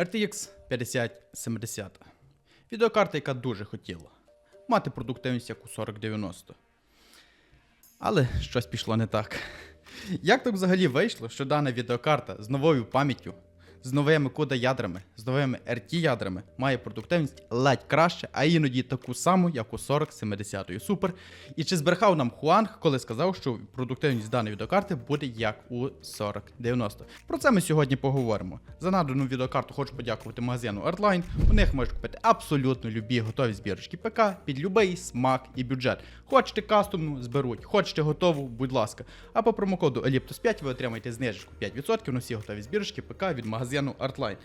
RTX 5070. Відеокарта, яка дуже хотіла мати продуктивність як у 4090. Але щось пішло не так. Як так взагалі вийшло, що дана відеокарта з новою пам'яттю, з новими кодоядрами, з новими RT-ядрами має продуктивність ледь краще, а іноді таку саму, як у 4070 Super. І чи збрехав нам Хуанг, коли сказав, що продуктивність даної відеокарти буде як у 4090? Про це ми сьогодні поговоримо. За надану відеокарту хочу подякувати магазину Artline. У них можеш купити абсолютно любі готові збірочки ПК під любий смак і бюджет. Хочете кастомну, зберуть, хочете готову, будь ласка. А по промокоду Elliptus 5 ви отримаєте знижку 5% на всі готові збірочки ПК від магазину baseado no Artline.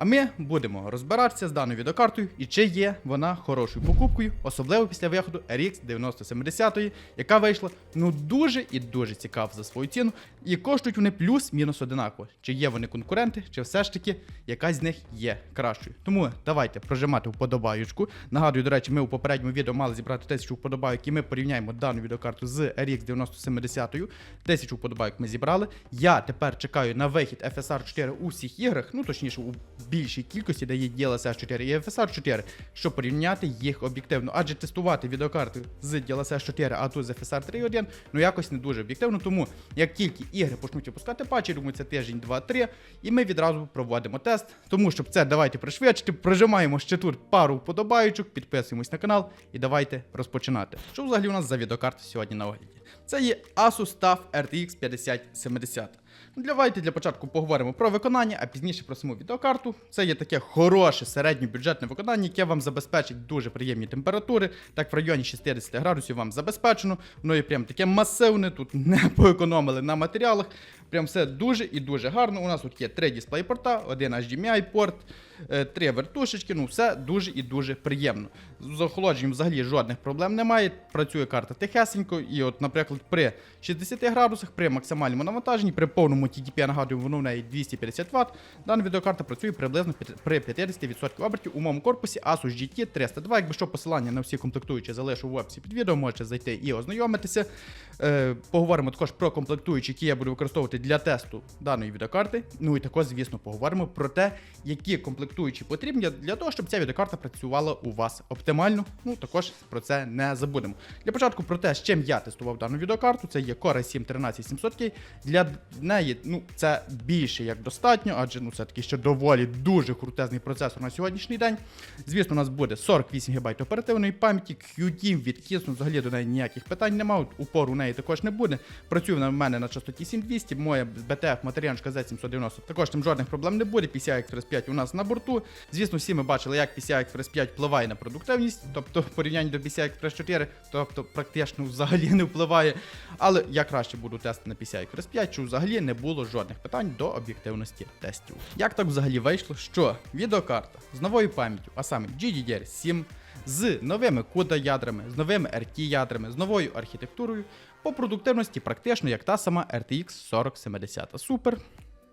А ми будемо розбиратися з даною відеокартою і чи є вона хорошою покупкою, особливо після виходу RX 9070, яка вийшла ну дуже і дуже цікаво за свою ціну, і коштують вони плюс-мінус одинаково. Чи є вони конкуренти, чи все ж таки якась з них є кращою. Тому давайте прожимати вподобаючку. Нагадую, до речі, ми у попередньому відео мали зібрати тисячу вподобайок, і ми порівняємо дану відеокарту з RX 9070. Тисячу вподобайок ми зібрали. Я тепер чекаю на вихід FSR 4 у всіх іграх, ну точніше, у більшій кількості, де є DLSS 4 і FSR 4, щоб порівняти їх об'єктивно. Адже тестувати відеокарти з DLSS 4, а тут з FSR 3.1, ну якось не дуже об'єктивно. Тому як тільки ігри почнуть випускати патчі, думаю, це тиждень, два-три, і ми відразу проводимо тест. Тому щоб це давайте пришвидшити, прижимаємо ще тут пару вподобайочок, підписуємось на канал і давайте розпочинати. Що взагалі у нас за відеокарта сьогодні на огляді? Це є Asus TUF RTX 5070. Ну, Давайте для початку поговоримо про виконання, а пізніше про саму відеокарту. Це є таке хороше середньобюджетне виконання, яке вам забезпечить дуже приємні температури. Так в районі 60 градусів вам забезпечено. Воно є прям таке масивне, тут не поекономили на матеріалах. Прям все дуже і дуже гарно. У нас тут є три дисплей порта, один HDMI порт, е, три вертушечки. Ну, все дуже і дуже приємно. З охолодженням взагалі жодних проблем немає. Працює карта тихесенько. І, от, наприклад, при 60 градусах, при максимальному навантаженні, при повному TDP, нагадую, воно в неї 250 Вт. Дана відеокарта працює приблизно при 50% обертів у моєму корпусі Asus GT 302. Якби що посилання на всі комплектуючі залишу в описі під відео, можете зайти і ознайомитися. Е, поговоримо також про комплектуючі, які я буду використовувати для тесту даної відеокарти. Ну і також, звісно, поговоримо про те, які комплектуючі потрібні для того, щоб ця відеокарта працювала у вас оптимально. Ну також про це не забудемо. Для початку про те, з чим я тестував дану відеокарту, це є Core i7 13700K. Для неї ну це більше як достатньо, адже ну це такий ще доволі дуже крутезний процесор на сьогоднішній день. Звісно, у нас буде 48 ГБ оперативної пам'яті, QT від взагалі до неї ніяких питань немає. Упору у неї також не буде. Працює в мене на частоті 7200, моя BTF Матеріаншка Z790 також там жодних проблем не буде. PCI Express 5 у нас на борту. Звісно, всі ми бачили, як PCI Express 5 впливає на продуктивність, тобто в порівнянні до PCI Express 4, тобто практично взагалі не впливає. Але я краще буду тестити на PCI Express 5, що взагалі не було жодних питань до об'єктивності тестів. Як так взагалі вийшло, що відеокарта з новою пам'яттю, а саме GDDR7, з новими кодоядрами, з новими RT-ядрами, з новою архітектурою, по продуктивності практично як та сама RTX 4070 Super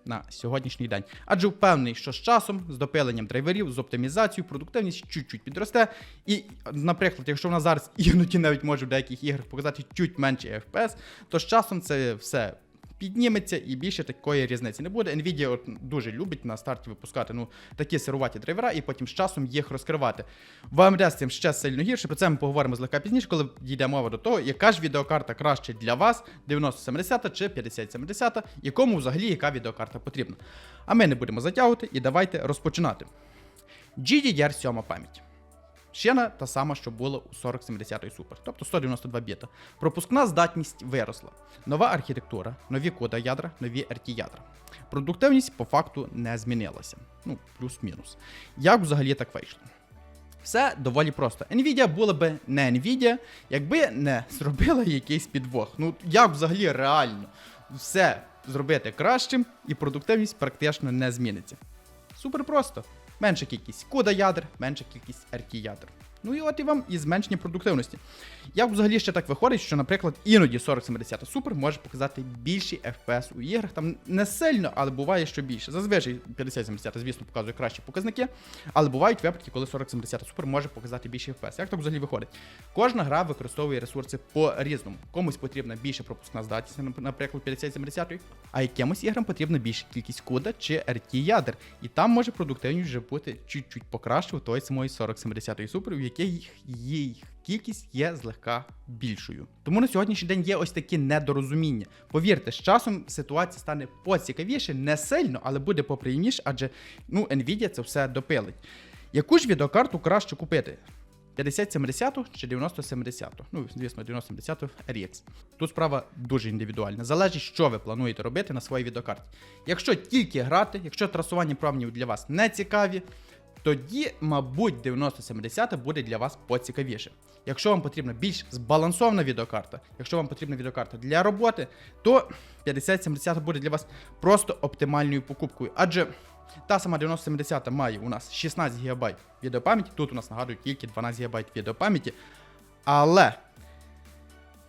на сьогоднішній день. Адже впевнений, що з часом, з допиленням драйверів, з оптимізацією, продуктивність чуть-чуть підросте. І, наприклад, якщо вона зараз іноді навіть може в деяких іграх показати чуть менше FPS, то з часом це все. Підніметься і більше такої різниці не буде. Nvidia от дуже любить на старті випускати ну, такі сируваті драйвера і потім з часом їх розкривати. В AMD з цим ще сильно гірше. Про це ми поговоримо злегка пізніше, коли дійде мова до того, яка ж відеокарта краще для вас, 9070 чи 5070, і кому взагалі яка відеокарта потрібна. А ми не будемо затягувати і давайте розпочинати. GDDR7 пам'ять. Ще не та сама, що була у 4070 Super, тобто 192 біта. Пропускна здатність виросла. Нова архітектура, нові кода ядра, нові RT ядра. Продуктивність по факту не змінилася. Ну, плюс-мінус. Як взагалі так вийшло? Все доволі просто. Nvidia була би не Nvidia, якби не зробила якийсь підвох. Ну, як взагалі реально все зробити кращим, і продуктивність практично не зміниться. Супер просто. Менша кількість кода ядер, менша кількість RT ядер. Ну і от і вам і зменшення продуктивності. Як взагалі ще так виходить, що, наприклад, іноді 4070 Super може показати більший FPS у іграх. Там не сильно, але буває, що більше. Зазвичай 5070, звісно, показує кращі показники, але бувають випадки, коли 4070 Super може показати більший FPS. Як так взагалі виходить? Кожна гра використовує ресурси по-різному. Комусь потрібна більша пропускна здатність, наприклад, 5070, а якимось іграм потрібна більша кількість CUDA чи RT ядер. І там може продуктивність вже бути чуть-чуть покраще у той самої 4070 Super, якій їх кількість є злегка більшою. Тому на сьогоднішній день є ось такі недорозуміння. Повірте, з часом ситуація стане поцікавіше, не сильно, але буде поприємніше, адже ну, Nvidia це все допилить. Яку ж відеокарту краще купити? 5070 чи 9070? Ну, звісно, 9070 RX. Тут справа дуже індивідуальна. Залежить, що ви плануєте робити на своїй відеокарті. Якщо тільки грати, якщо трасування променів для вас не цікаві, тоді, мабуть, 9070 буде для вас поцікавіше. Якщо вам потрібна більш збалансована відеокарта, якщо вам потрібна відеокарта для роботи, то 5070 буде для вас просто оптимальною покупкою. Адже та сама 9070 має у нас 16 ГБ відеопам'яті, тут у нас нагадую тільки 12 ГБ відеопам'яті. Але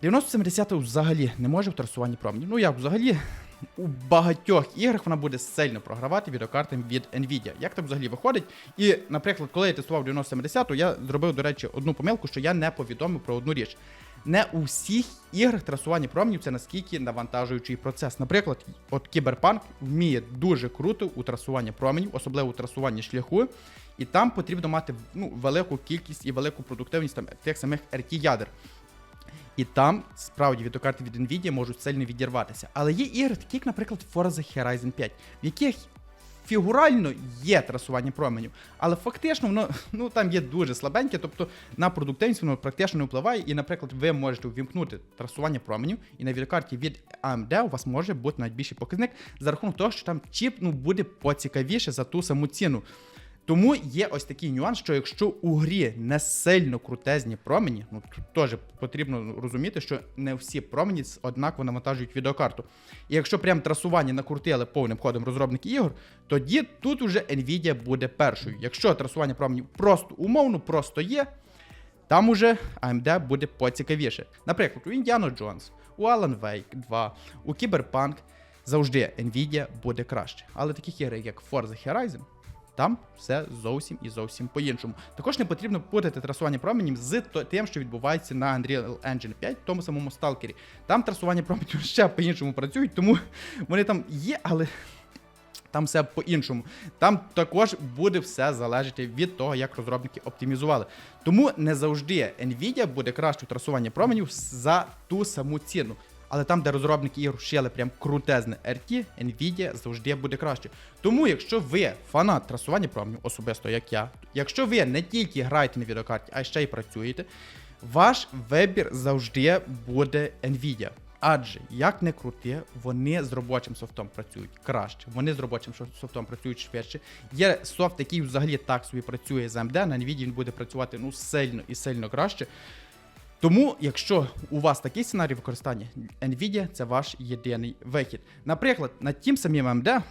9070 взагалі не може в трасуванні променів. Ну як взагалі? У багатьох іграх вона буде сильно програвати відеокартам від Nvidia. Як так взагалі виходить? І, наприклад, коли я тестував 9070, я зробив, до речі, одну помилку, що я не повідомив про одну річ. Не у всіх іграх трасування променів це наскільки навантажуючий процес. Наприклад, от Кіберпанк вміє дуже круто у трасуванні променів, особливо у трасуванні шляху, і там потрібно мати ну, велику кількість і велику продуктивність там, тих самих RT ядер. І там справді відеокарти від Nvidia можуть сильно відірватися. Але є ігри, такі як, наприклад, Forza Horizon 5, в яких фігурально є трасування променів, але фактично воно ну там є дуже слабеньке, тобто на продуктивність воно практично не впливає. І, наприклад, ви можете увімкнути трасування променів, і на відеокарті від AMD у вас може бути навіть більший показник за рахунок того, що там чіп ну, буде поцікавіше за ту саму ціну. Тому є ось такий нюанс, що якщо у грі не сильно крутезні промені, ну тут теж потрібно розуміти, що не всі промені однаково навантажують відеокарту. І якщо прям трасування накрутили повним ходом розробники ігор, тоді тут уже Nvidia буде першою. Якщо трасування променів просто умовно, просто є, там уже AMD буде поцікавіше. Наприклад, у Indiana Jones, у Alan Wake 2, у Cyberpunk завжди Nvidia буде краще. Але таких ігор, як Forza Horizon, там все зовсім і зовсім по-іншому. Також не потрібно путати трасування променів з тим, що відбувається на Unreal Engine 5, в тому самому Stalker. Там трасування променів ще по-іншому працюють, тому вони там є, але там все по-іншому. Там також буде все залежати від того, як розробники оптимізували. Тому не завжди Nvidia буде краще в трасуванні променів за ту саму ціну. Але там, де розробники ігор вшили прям крутезне RT, Nvidia завжди буде краще. Тому, якщо ви фанат трасування променів, особисто як я, якщо ви не тільки граєте на відеокарті, а ще й працюєте, ваш вибір завжди буде Nvidia. Адже як не крути, вони з робочим софтом працюють краще. Вони з робочим софтом працюють швидше. Є софт, який взагалі так собі працює з AMD, на Nvidia він буде працювати ну сильно і сильно краще. Тому, якщо у вас такий сценарій використання, Nvidia це ваш єдиний вихід. Наприклад, на тім самим AMD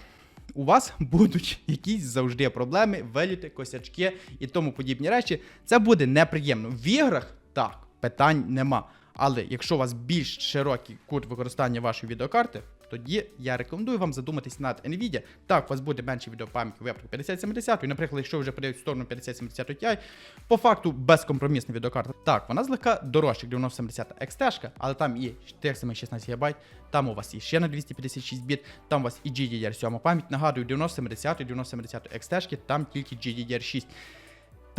у вас будуть якісь завжди проблеми, виліти, косячки і тому подібні речі. Це буде неприємно. В іграх так, питань нема. Але якщо у вас більш широкий кут використання вашої відеокарти, тоді я рекомендую вам задуматись над Nvidia. Так, у вас буде менше відеопам'яті у випадку 5070, і, наприклад, якщо вже перейдете в сторону 5070 Ti, по факту безкомпромісна відеокарта. Так, вона злегка дорожча, як 9070 XT, але там і тих самих 16 ГБ, там у вас і ще на 256 біт, там у вас і GDDR7 пам'ять. Нагадую, 9070 і 9070 XT, там тільки GDDR6.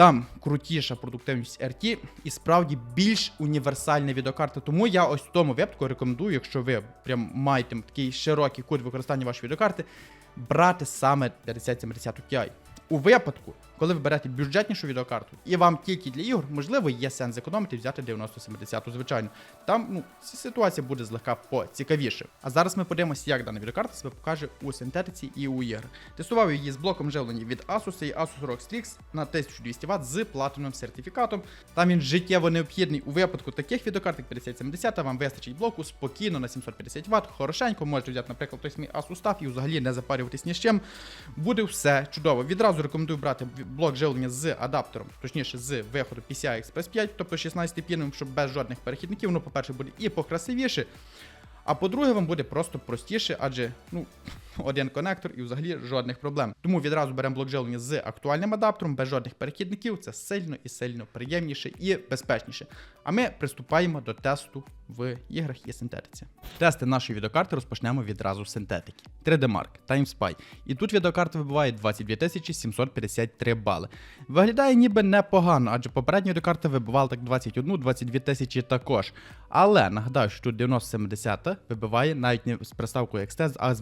Там крутіша продуктивність RT і справді більш універсальна відеокарта. Тому я ось в тому випадку рекомендую, якщо ви прям маєте такий широкий кут використання вашої відеокарти, брати саме 3070 Ti. У випадку, коли ви берете бюджетнішу відеокарту, і вам тільки для ігор, можливо, є сенс зекономити і взяти 9070, звичайно. Там ну, ситуація буде злегка поцікавіше. А зараз ми подивимося, як дана відеокарта себе покаже у синтетиці і у іграх. Тестував її з блоком живлення від Asus і Asus ROG Strix на 1200 Вт з платиновим сертифікатом. Там він життєво необхідний. У випадку таких відеокарт, як 5070, вам вистачить блоку спокійно на 750 Вт, хорошенько, можете взяти, наприклад, той самий Asus TUF і взагалі не запарюватись ні з чим. Буде все чудово. Відразу рекомендую брати блок живлення з адаптером, точніше з виходу PCI Express 5, тобто 16 піновим, щоб без жодних перехідників, воно, по-перше, буде і покрасивіше. А по-друге, вам буде просто простіше, адже ну, один конектор і взагалі жодних проблем. Тому відразу беремо блок з актуальним адаптером, без жодних перехідників. Це сильно і сильно приємніше і безпечніше. А ми приступаємо до тесту в іграх і синтетиці. Тести нашої відеокарти розпочнемо відразу з синтетики. 3D Mark, TimeSpy. І тут відеокарта вибиває 22 753 бали. Виглядає ніби непогано, адже попередня відеокарта вибивала так 21-22 тисячі також. Але нагадаю, що тут 9070 вибиває навіть не з приставкою XT, а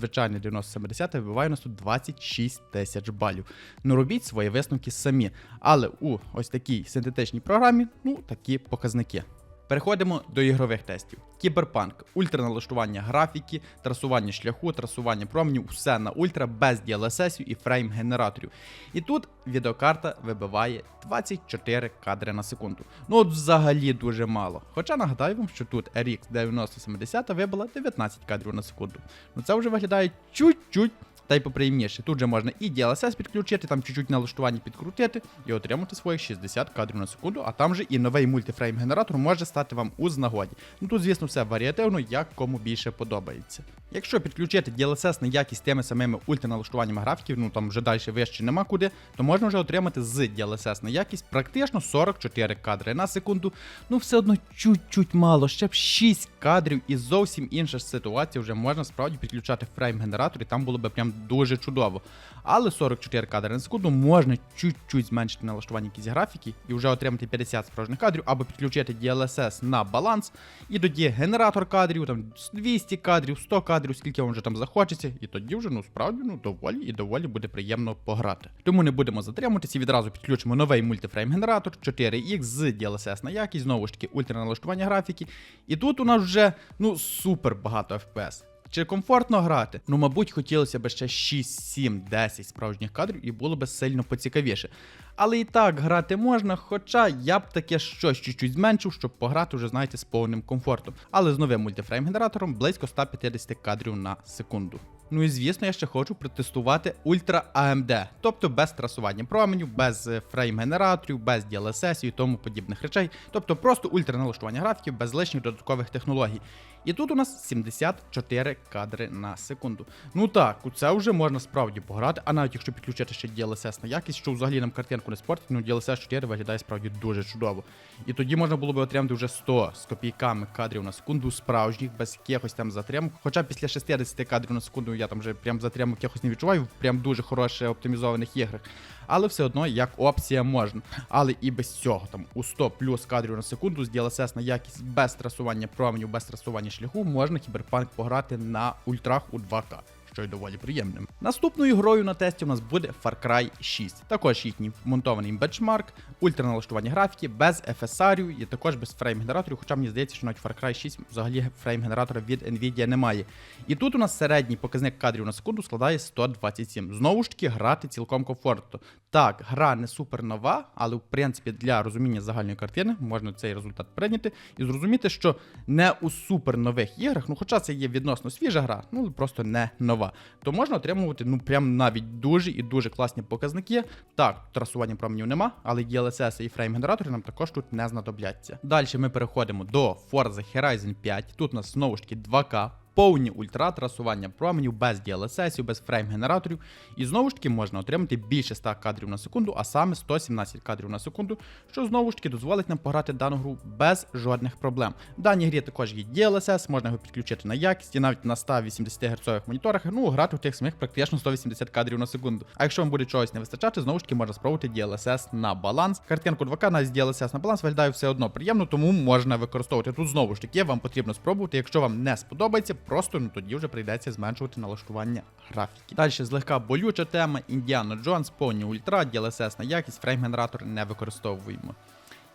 звичайний 9070 вибиває у нас тут 26 тисяч балів. Ну робіть свої висновки самі. Але у ось такій синтетичній програмі, ну такі показники. Переходимо до ігрових тестів. Кіберпанк, ультраналаштування графіки, трасування шляху, трасування променів, все на ультра без DLSS і фрейм генераторів. І тут відеокарта вибиває 24 кадри на секунду. Ну от взагалі дуже мало. Хоча нагадаю вам, що тут RX 9070 вибила 19 кадрів на секунду. Ну це вже виглядає чуть-чуть та й поприємніше. Тут же можна і DLSS підключити, там чуть-чуть налаштування підкрутити і отримати своїх 60 кадрів на секунду, а там же і новий мультифрейм-генератор може стати вам у нагоді. Ну тут, звісно, все варіативно, як кому більше подобається. Якщо підключити DLSS на якість тими самими ультраналаштуваннями графіків, ну там вже далі вище нема куди, то можна вже отримати з DLSS на якість практично 44 кадри на секунду. Ну все одно чуть-чуть мало, ще б 6 кадрів і зовсім інша ситуація вже можна справді підключати фрейм-генератор, і там було б прям дуже чудово. Але 44 кадри на секунду можна чуть-чуть зменшити налаштування якісь графіки і вже отримати 50 справжніх кадрів, або підключити DLSS на баланс, і тоді генератор кадрів, там 200 кадрів, 100 кадрів, скільки вам вже там захочеться, і тоді вже ну справді ну доволі і доволі буде приємно пограти. Тому не будемо затримуватися відразу підключимо новий мультифрейм-генератор 4X з DLSS на якість, знову ж таки, ультраналаштування графіки. І тут у нас вже ну супер багато FPS. Чи комфортно грати? Ну, мабуть, хотілося б ще 6, 7, 10 справжніх кадрів і було б сильно поцікавіше. Але і так грати можна, хоча я б таке щось чуть-чуть зменшив, щоб пограти вже, знаєте, з повним комфортом. Але з новим мультифрейм-генератором близько 150 кадрів на секунду. Ну і звісно, я ще хочу протестувати Ultra AMD, тобто без трасування променів, без е, фрейм-генераторів, без DLSS і тому подібних речей. Тобто просто ультраналаштування графіків без лишніх додаткових технологій. І тут у нас 74 кадри на секунду. Ну так, у це вже можна справді пограти, а навіть якщо підключити ще DLSS на якість, що взагалі нам картинку не спортить, ну DLSS 4 виглядає справді дуже чудово. І тоді можна було би отримати вже 100 з копійками кадрів на секунду, справжніх, без якихось там затримок. Хоча після 60 кадрів на секунду я там вже прям затримок якось не відчуваю, прям дуже хороше оптимізованих іграх. Але все одно як опція можна. Але і без цього там у 100 плюс кадрів на секунду з DLSS на якість без трасування променів, без трасування шляху можна кіберпанк пограти на ультрах у 2К. Що й доволі приємним. Наступною грою на тесті у нас буде Far Cry 6. Також їхній вмонтований бенчмарк, ультраналаштування графіки, без FSR і також без фрейм-генераторів, хоча мені здається, що навіть Far Cry 6 взагалі фрейм-генератора від Nvidia немає. І тут у нас середній показник кадрів на секунду складає 127. Знову ж таки, грати цілком комфортно. Так, гра не супер нова, але в принципі для розуміння загальної картини можна цей результат прийняти і зрозуміти, що не у супер нових іграх, ну хоча це є відносно свіжа гра, ну просто не нова, то можна отримувати ну прям навіть дуже і дуже класні показники. Так, трасування променів нема, але DLSS і фрейм-генератори нам також тут не знадобляться. Далі ми переходимо до Forza Horizon 5. Тут у нас знову ж таки 2К. Повні ультра трасування променів без DLSS, без фрейм-генераторів. І знову ж таки можна отримати більше 100 кадрів на секунду, а саме 117 кадрів на секунду, що знову ж таки дозволить нам пограти дану гру без жодних проблем. В даній грі також є DLSS, можна його підключити на якість навіть на 180 Гц моніторах, ну грати у тих самих практично 180 кадрів на секунду. А якщо вам буде чогось не вистачати, знову ж таки можна спробувати DLSS на баланс. Картинку 2К навіть з DLSS на баланс виглядає все одно приємно, тому можна використовувати. Тут знову ж таки вам потрібно спробувати. Якщо вам не сподобається, просто ну тоді вже прийдеться зменшувати налаштування графіки. Далі злегка болюча тема. Індіана Джонс, повні ультра, DLSS на якість, фрейм-генератор не використовуємо.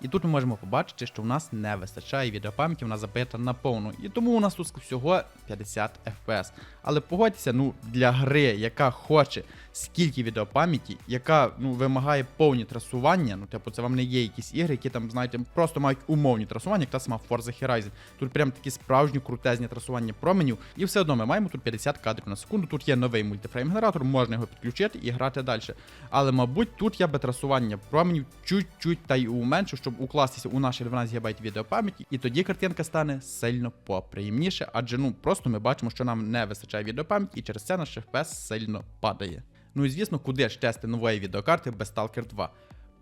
І тут ми можемо побачити, що в нас не вистачає відеопам'яті, вона забита на повну. І тому у нас тут всього 50 FPS. Але погодьтеся, ну для гри, яка хоче скільки відеопам'яті, яка ну, вимагає повні трасування. Ну, типу, це вам не є якісь ігри, які там, знаєте, просто мають умовні трасування, як та сама Forza Horizon. Тут прям такі справжні крутезні трасування променів. І все одно ми маємо тут 50 кадрів на секунду. Тут є новий мультифрейм-генератор, можна його підключити і грати далі. Але, мабуть, тут я би трасування променів чуть-чуть та й уменшу, щоб укластися у наші 12 ГБ відеопам'яті, і тоді картинка стане сильно поприємніше, адже ну просто ми бачимо, що нам не вистачає відеопам'яті, і через це наш FPS сильно падає. Ну і звісно, куди ж тести нової відеокарти без Stalker 2?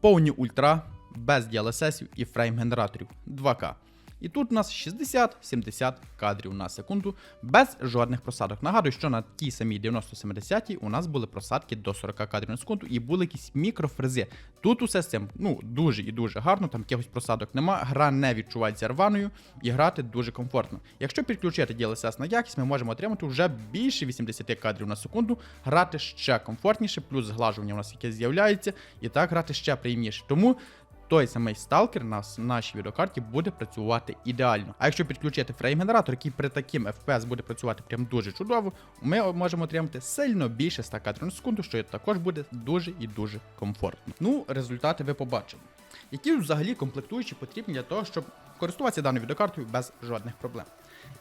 Повні ультра, без DLSS і фрейм-генераторів 2К. І тут у нас 60-70 кадрів на секунду без жодних просадок. Нагадую, що на тій самій 9070 у нас були просадки до 40 кадрів на секунду і були якісь мікрофрези. Тут усе з цим ну дуже і дуже гарно, там якихось просадок нема, гра не відчувається рваною і грати дуже комфортно. Якщо підключити DLSS на якість, ми можемо отримати вже більше 80 кадрів на секунду, грати ще комфортніше, плюс зглажування у нас яке з'являється, і так грати ще приємніше. Тому той самий сталкер на нашій відеокарті буде працювати ідеально. А якщо підключити фрейм-генератор, який при таким FPS буде працювати прям дуже чудово, ми можемо отримати сильно більше 100 кадрів на секунду, що також буде дуже і дуже комфортно. Ну, результати ви побачили. Які взагалі комплектуючі потрібні для того, щоб користуватися даною відеокартою без жодних проблем.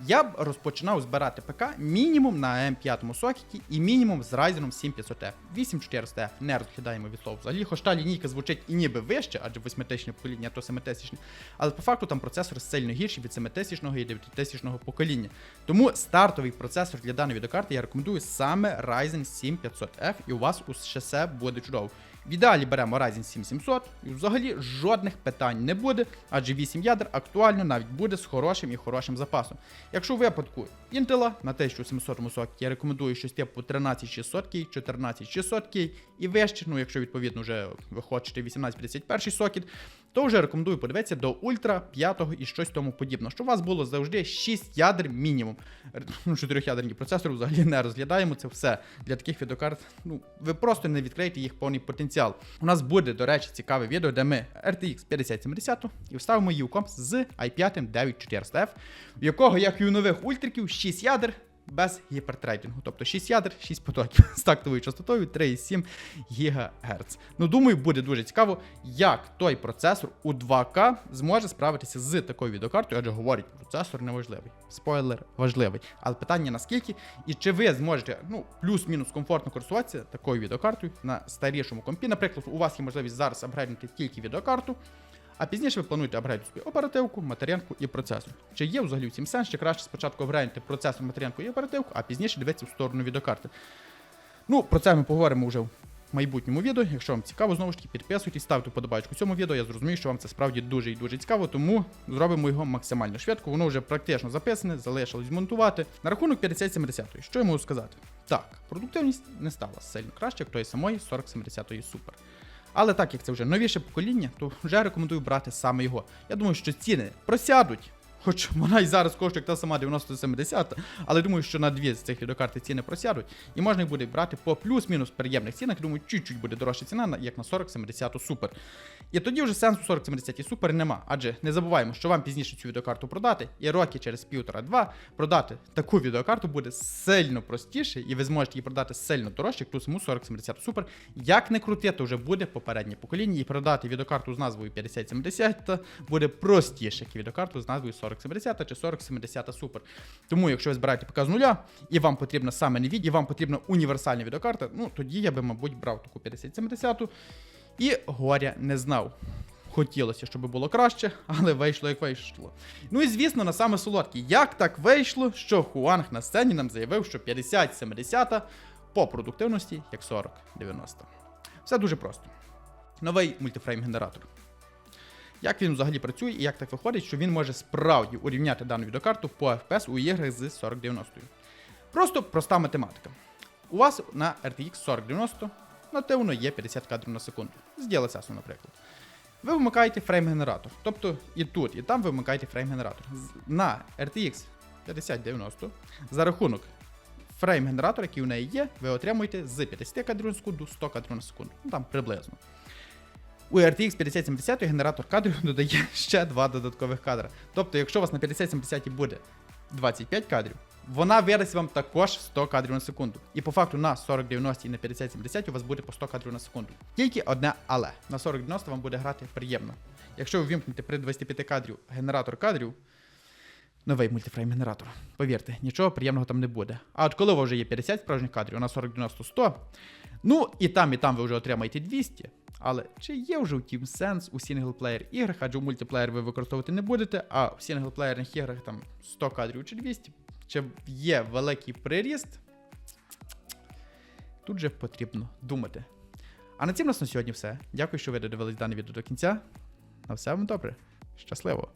Я б розпочинав збирати ПК мінімум на М5 сокеті і мінімум з Ryzen 7500F. 8400F не розглядаємо від слова взагалі, хоч та лінійка звучить і ніби вище, адже 8-тисячне покоління, то 7-тисячне, але по факту там процесор сильно гірший від 7-тисячного і 9-тисячного покоління. Тому стартовий процесор для даної відеокарти я рекомендую саме Ryzen 7500F, і у вас усе буде чудово. В ідеалі беремо Ryzen 7700, і взагалі жодних питань не буде, адже 8 ядер актуально навіть буде з хорошим і хорошим запасом. Якщо у випадку Intel на 1700 сокеті я рекомендую щось типу 13600 K, 14600 K і вище, ну якщо відповідно вже ви хочете 1851 сокет, то вже рекомендую подивитися до Ультра 5 і щось тому подібне, щоб у вас було завжди 6 ядер мінімум. Ну, 4-ядерні процесори взагалі не розглядаємо це все для таких відеокарт. Ну, ви просто не відкриєте їх повний потенціал. У нас буде, до речі, цікаве відео, де ми RTX 5070 і вставимо її у комп з i5 9400F, в якого, як і у нових ультриків, 6 ядер. Без гіпертрейдингу, тобто 6 ядер, 6 потоків з тактовою частотою 3,7 ГГц. Ну, думаю, буде дуже цікаво, як той процесор у 2К зможе справитися з такою відеокартою, адже говорять, процесор не важливий. Спойлер важливий. Але питання наскільки, і чи ви зможете ну, плюс-мінус комфортно користуватися такою відеокартою на старішому компі. Наприклад, у вас є можливість зараз апгрейднути тільки відеокарту. А пізніше ви плануєте апгрейдити собі оперативку, материнку і процесор. Чи є взагалі в цім сенс, чи краще спочатку апгрейдити процесор, материнку і оперативку, а пізніше дивитися в сторону відеокарти. Ну, про це ми поговоримо вже в майбутньому відео. Якщо вам цікаво, знову ж таки, підписуйтесь, ставте подобачку цьому відео. Я зрозумію, що вам це справді дуже і дуже цікаво, тому зробимо його максимально швидко. Воно вже практично записане, залишилось змонтувати. На рахунок 5070, що я можу сказати? Так, продуктивність не стала сильно краще, як тої самої 4070 Super. Але так як це вже новіше покоління, то вже рекомендую брати саме його. Я думаю, що ціни просядуть. Хоч вона і зараз коштує та сама 9070, але думаю, що на дві з цих відеокарти ціни просядуть, і можна їх буде брати по плюс-мінус приємних цінах. Думаю, чуть-чуть буде дорожча ціна, як на 4070 Super. І тоді вже сенсу 4070 Super нема. Адже не забуваємо, що вам пізніше цю відеокарту продати, і роки через півтора-два продати таку відеокарту буде сильно простіше, і ви зможете її продати сильно дорожче, як ту саму 4070 Super. Як не крути, то вже буде попереднє покоління, і продати відеокарту з назвою 5070 буде простіше, як відеокарту з назвою 4070 чи 4070 Super. Тому, якщо ви збираєте ПК з нуля, і вам потрібна саме NVIDIA, і вам потрібна універсальна відеокарта, ну тоді я би, мабуть, брав таку 5070 і горя не знав. Хотілося, щоб було краще, але вийшло як вийшло. Ну і звісно, на саме солодке, як так вийшло, що Хуанг на сцені нам заявив, що 50-70 по продуктивності як 40-90. Все дуже просто. Новий мультифрейм-генератор. Як він взагалі працює і як так виходить, що він може справді урівняти дану відеокарту по FPS у іграх з 4090. Просто проста математика. У вас на RTX 4090 нативно є 50 кадрів на секунду. З DLSS, наприклад. Ви вмикаєте фрейм-генератор. Тобто і тут, і там ви вмикаєте фрейм-генератор. На RTX 5090 за рахунок фрейм-генератора, який у неї є, ви отримуєте з 50 кадрів на секунду 100 кадрів на секунду. Ну там приблизно. У RTX 5070 генератор кадрів додає ще два додаткових кадри. Тобто, якщо у вас на 5070 буде 25 кадрів, вона видасть вам також 100 кадрів на секунду. І по факту на 4090 і на 5070 у вас буде по 100 кадрів на секунду. Тільки одне але. На 4090 вам буде грати приємно. Якщо ви вимкнете при 25 кадрів генератор кадрів, новий мультифрейм генератор. Повірте, нічого приємного там не буде. А от коли у вас вже є 50 справжніх кадрів, на 4090 100, ну і там, і там ви вже отримаєте 200. Але чи є вже втім сенс у сінглплеєр іграх, адже у мультиплеєр ви використовувати не будете, а в сінглплеєрних іграх там 100 кадрів чи 200, чи є великий приріст, тут же потрібно думати. А на цим у нас на сьогодні все. Дякую, що ви додивились дане відео до кінця. На все вам добре. Щасливо!